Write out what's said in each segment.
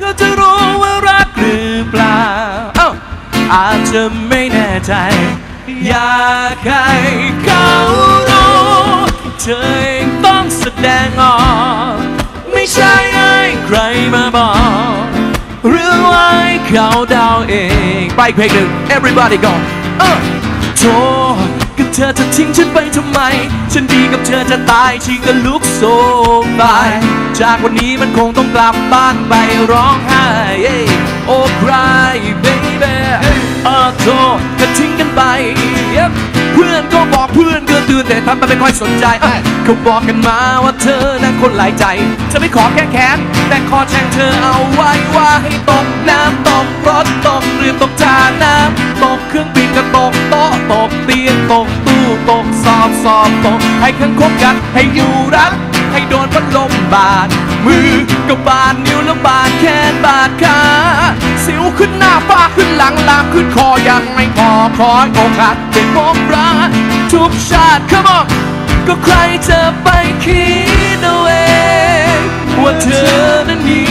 ก็จะรู้ว่ารักหรือเปล่าเอ้าอาจจะไม่แน่ใจ อยากให้เขารู้เธอเองต้องแสดงออก ไม่ใช่ให้ใครมาบอก หรือว่าให้เขาเดาเอง ไปอีกเพลงหนึ่ง everybody go เออโธ่ ก็เธอจะทิ้งฉันไปทำไม ฉันดีกับเธอจะตายชีก็ลุกโซบายจากวันนี้มันคงต้องกลับบ้านไปร้องไห้เอ้ยโอ้ใคร baby เออโธ่ก็ทิ้งกันไป Yep เพื่อนก็บอกเพื่อนก็เตือนแต่ทำไปไม่ค่อยสนใจเอ้ยเขาบอกกันมาว่าเธอนั้นคนหลายใจ จะไม่ขอแค่แค้นแต่ขอแช่งเธอเอาไว้ว่าให้ตกน้ำตกรถตกเรือตกจานน้ำตกเครื่องบินก็ตกโต๊ะตกเตียงตกตู้ตกสอบสอบตกให้ข้างคบกันให้อยู่รัก ให้โดนพัดลมบาด มือก็บาดนิ้วแล้วบาดแขนบาดขาสิวขึ้นหน้าฝ้าขึ้นหลังลามขึ้นคอยังไม่พอคอยอกหักเป็นพบรักทุกชาติ come on ก็ใครจะไปคิดเอาเองว่าเธอนั้นมี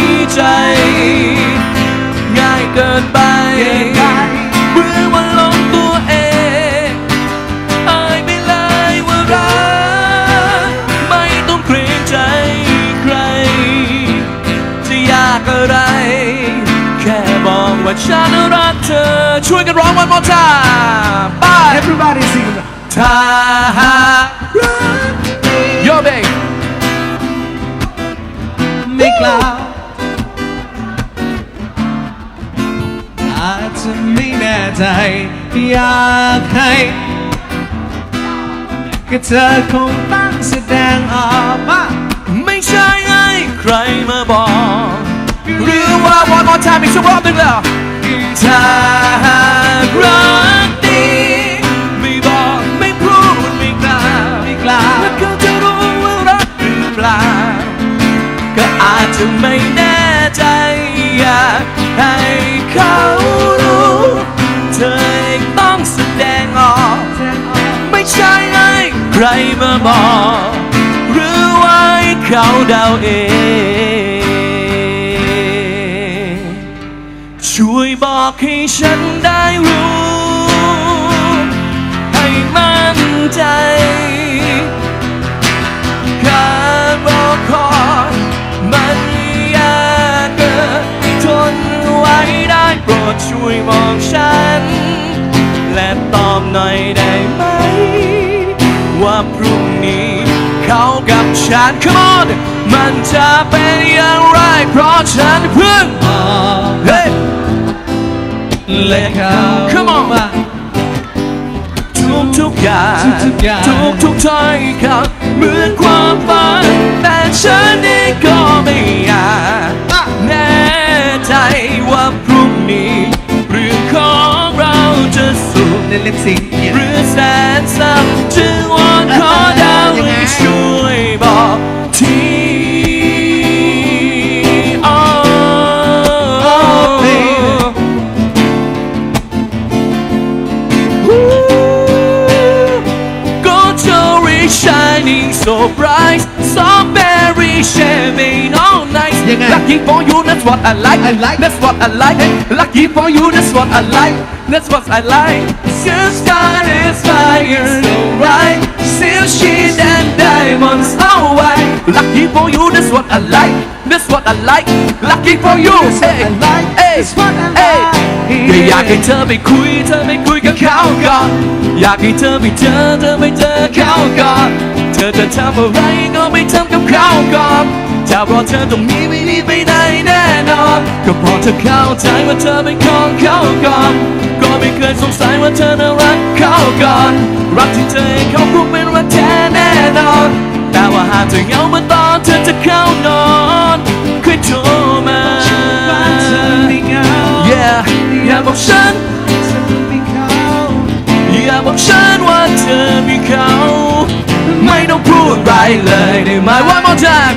ช่วยกันร้องวันมอชาไป Everybody sing it. ถ้าหากรักโยเบกไม่กล้าอาจจะไม่แน่ใจ อยากให้ก็เธอคงต้องแสดงออกมาไม่ใช่ให้ใครมาบอก หรือว่าวันมอชาอีกสักรอบหนึ่งแล้ว ถ้า จะไม่แน่ใจอยากให้เขารู้ เธอเองต้องแสดงออก ไม่ใช่ให้ใครมาบอก หรือว่าเขาเดาเอง ช่วยบอกให้ฉันได้รู้ ให้มั่นใจ ช่วยบอกฉัน และตอบหน่อยได้ไหม ว่าพรุ่งนี้ เขากับฉัน Come on มันจะเป็นอย่างไร เพราะฉันเพิ่งออกเฮ้ยและเขา Come on มาทุกทุกๆอย่างทุกๆอย่างทุกทุกๆถ้อยคำเหมือนความฝันแต่ สิงเนี่ยหรือแสนสักจึงวอนขอดาวให้ช่วยบอกทีโอ้ Gold jewelry shining so bright Lucky for you that's what I like I like That's what I like Lucky for you that's what I like That's what I like Since God is fire so bright Still sheen and diamonds all white Lucky for you that's what I like That's what I like Lucky for you what I like. Hey That's what I Hey like. ก็อยากให้เธอไปคุย เธอไม่คุยกับเขาก่อน อยากให้เธอไปเจอ เธอไม่เจอเขาก่อน เธอจะทำอะไรก็ไม่ทำกับเขาก่อน ถ้าราะเธอตรงนี้ไม่รีไปไหนแน่นอน ก็เพราะเธอเข้าใจว่าเธอเป็นของเขาก่อน ก็ไม่เคยสงสัยว่าเธอน่ารักเขาก่อน รักที่เธอให้เขาคงเป็นรักแท้แน่นอน แต่ว่าหากเธอเหงาเมื่อตอนเธอจะเข้านอน เลยได้ไหมว่ามาจาก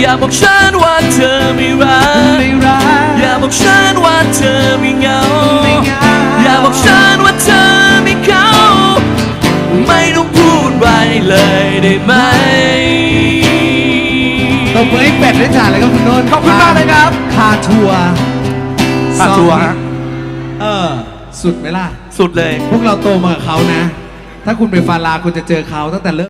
อย่าบอกฉันว่าเธอไม่รักไม่รักอย่าบอกฉันว่าเธอไม่เหงาไม่เหงาอย่าบอกฉันว่าเธอไม่เขาไม่ต้องพูดอะไรเลยได้ไหมตบบมือให้เป็ดด้วยจ้าเลยครับคุณโนนท์ขอบคุณมากเลยครับคาทัวร์คาทัวร์ฮะ เออ สุดไหมล่ะ สุดเลย พวกเราโตมากับเขานะ ถ้าคุณไปฟาลาคุณจะเจอเขาตั้งแต่เริ่ม